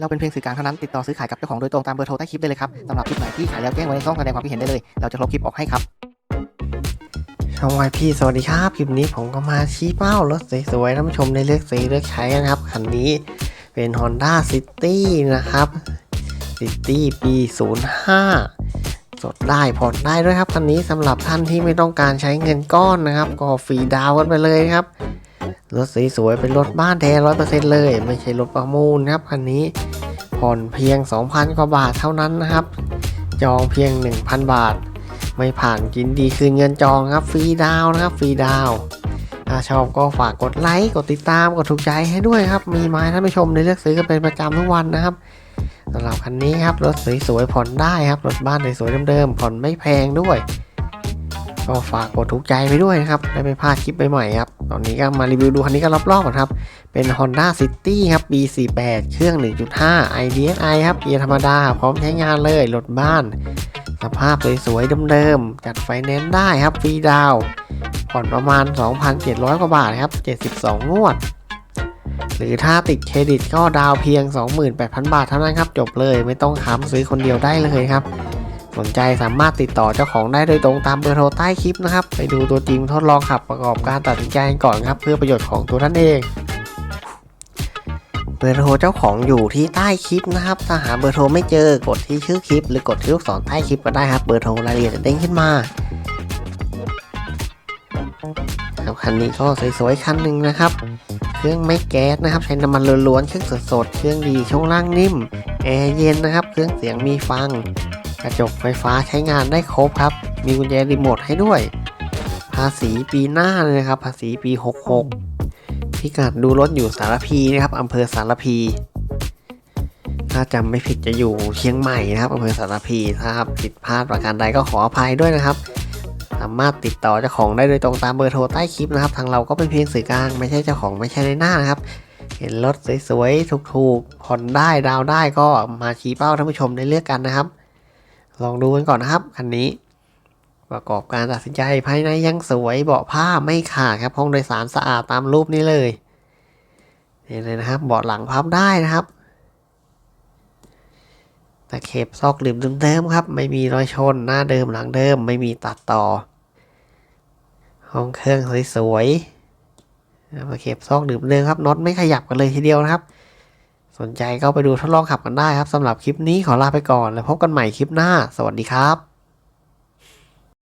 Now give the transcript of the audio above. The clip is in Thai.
เราเป็นเพียงสื่อกลางเท่านั้นติดต่อซื้อขายกับเจ้าของโดยตรงตามเบอร์โทรใต้คลิปได้เลยครับสำหรับคลิปไหนที่ขายแล้วแจ้งไว้ในช่องแสดงความคิดเห็นได้เลย เราจะลบคลิปออกให้ครับช่องวพี่สวัสดีครับ คลิปนี้ผมก็มาชี้เป้ารถสวยๆท่านผู้ชมได้เลือกซื้อเลือกใช้นะครับคันนี้เป็น Honda City นะครับ City ปี 05 สดได้ผ่อนได้ด้วยครับคันนี้สำหรับท่านที่ไม่ต้องการใช้เงินก้อนนะครับ ก็ฟรีดาวน์กันไปเลยครับรถสวยๆเป็นรถบ้านแท้ร้อยเปอร์เซ็นต์เลย ไม่ใช่รถประมูลครับคันนี้ ผ่อนเพียง 2,000 กว่าบาทเท่านั้นนะครับ จองเพียง 1,000 บาท ไม่ผ่านกินดีคืนเงินจองครับฟรีดาวนะครับฟรีดาวถ้าชอบก็ฝากกดไลค์กดติดตามกดถูกใจให้ด้วยครับ มีไม้ท่านผู้ชมในเลือกซื้อกันเป็นประจำทุกวันนะครับสำหรับคันนี้ครับรถสวยๆผ่อนได้ครับรถบ้านสวยๆเดิมๆผ่อนไม่แพงด้วย ก็ฝากกดถูกใจไปด้วยนะครับได้ไม่พลาดคลิปใหม่ๆครับ ตอนนี้ก็มารีวิวดูคันนี้กันรอบๆก่อนครับ เป็น Honda City ครับ B48 เครื่อง 1.5 IDSI ครับเกียร์ธรรมดา พร้อมใช้งานเลยรถบ้าน สภาพสวยๆเดิมๆจัดไฟแนนซ์ได้ครับฟรีดาวผ่อนประมาณ 2,700 กว่าบาทครับ 72 งวด หรือถ้าติดเครดิตก็ดาวเพียง 28,000 บาทเท่านั้นครับ จบเลยไม่ต้องค้ำซื้อคนเดียวได้เลยครับ สนใจสามารถติดต่อเจ้าของได้โดยตรงตามเบอร์โทรใต้คลิปนะครับ ไปดูตัวจริงทดลองขับประกอบการตัดสินใจก่อนครับ เพื่อประโยชน์ของตัวท่านเอง เบอร์โทรเจ้าของอยู่ที่ใต้คลิปนะครับ ถ้าหาเบอร์โทรไม่เจอกดที่ชื่อคลิป หรือกดที่ลูกศรใต้คลิปก็ได้ครับ เบอร์โทรรายละเอียดจะเด้งขึ้นมาครับคันนี้ก็สวยๆคันหนึ่งนะครับ เครื่องไม่แก๊สนะครับ ใช้น้ำมันล้วนๆ เครื่องสดๆ เครื่องดีช่วงล่างนิ่ม แอร์เย็นนะครับ เครื่องเสียงมีฟัง กระจกไฟฟ้าใช้งานได้ครบครับ มีกุญแจรีโมทให้ด้วย ภาษีปีหน้าเลยนะครับ ภาษีปี 66 พิกัดดูรถอยู่สารพีนะครับอำเภอสารพี ถ้าจำไม่ผิดจะอยู่เชียงใหม่นะครับอำเภอสารพีถ้าผิดพลาดประการใดก็ขออภัยด้วยนะครับ สามารถติดต่อเจ้าของได้โดยตรงตามเบอร์โทรใต้คลิปนะครับ ทางเราก็เป็นเพียงสื่อกลางไม่ใช่เจ้าของไม่ใช่ในหน้านะครับเห็นรถสวยๆ ถูกๆ ผ่อนได้ ดาวได้ก็มาชี้เป้าท่านผู้ชมได้เลือกกันนะครับ ลองดูกันก่อนนะครับ คันนี้ ประกอบการตัดสินใจภายในยังสวยเบาะผ้าไม่ขาดครับห้องโดยสารสะอาดตามรูปนี้เลยนี่เลยนะครับ เบาะหลังพับได้นะครับตะเข็บซอกหลืมเดิมๆครับ ไม่มีรอยชนหน้าเดิมหลังเดิม ไม่มีตัดต่อ ห้องเครื่องสวยๆตะเข็บซอกหลืมเดิมครับน็อตไม่ขยับกันเลยทีเดียวนะครับ สนใจก็ไปดูทดลองขับกันได้ครับสำหรับคลิปนี้ขอลาไปก่อน แล้วพบกันใหม่คลิปหน้า สวัสดีครับ